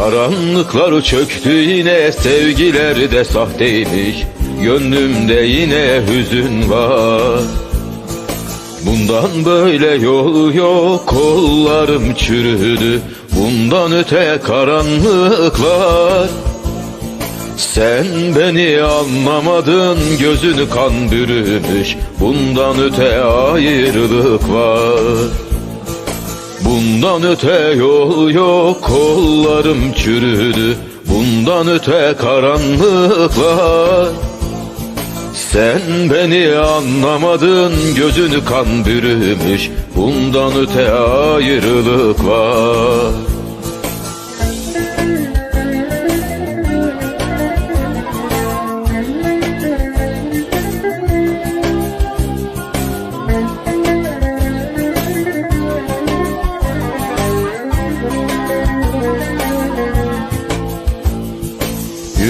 Karanlıklar çöktü yine sevgiler de sahteymiş. Gönlümde yine hüzün var. Bundan böyle yol yok kollarım çürüdü. Bundan öte karanlıklar. Sen beni anlamadın gözünü kan bürümüş. Bundan öte ayrılık var Bundan öte yol yok kollarım çürüdü. Bundan öte karanlıklar Sen beni anlamadın gözünü kan bürümüş. Bundan öte ayrılık var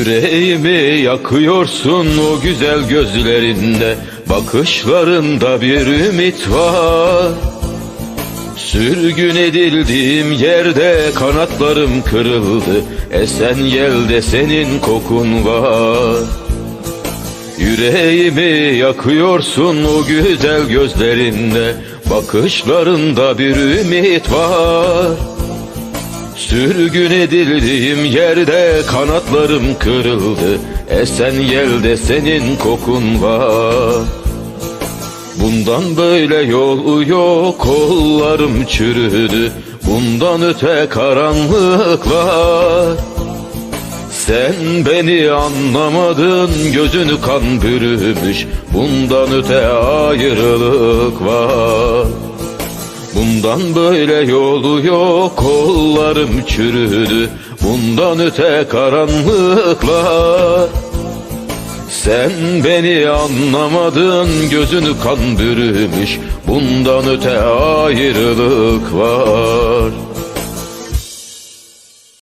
Yüreğimi yakıyorsun o güzel gözlerinde. Bakışlarında bir ümit var. Sürgün edildiğim yerde kanatlarım kırıldı. Esen yelde senin kokun var. Yüreğimi yakıyorsun o güzel gözlerinde. Bakışlarında bir ümit var Sürgün edildiğim yerde kanatlarım kırıldı. Esen yelde senin kokun var. Bundan böyle yol yok kollarım çürüdü. Bundan öte karanlıklar Sen beni anlamadın gözünü kan bürümüş. Bundan öte ayrılık var Bundan böyle yolu yok kollarım çürüdü. Bundan öte karanlıklar. Sen beni anlamadın gözünü kan bürümüş. Bundan öte ayrılık var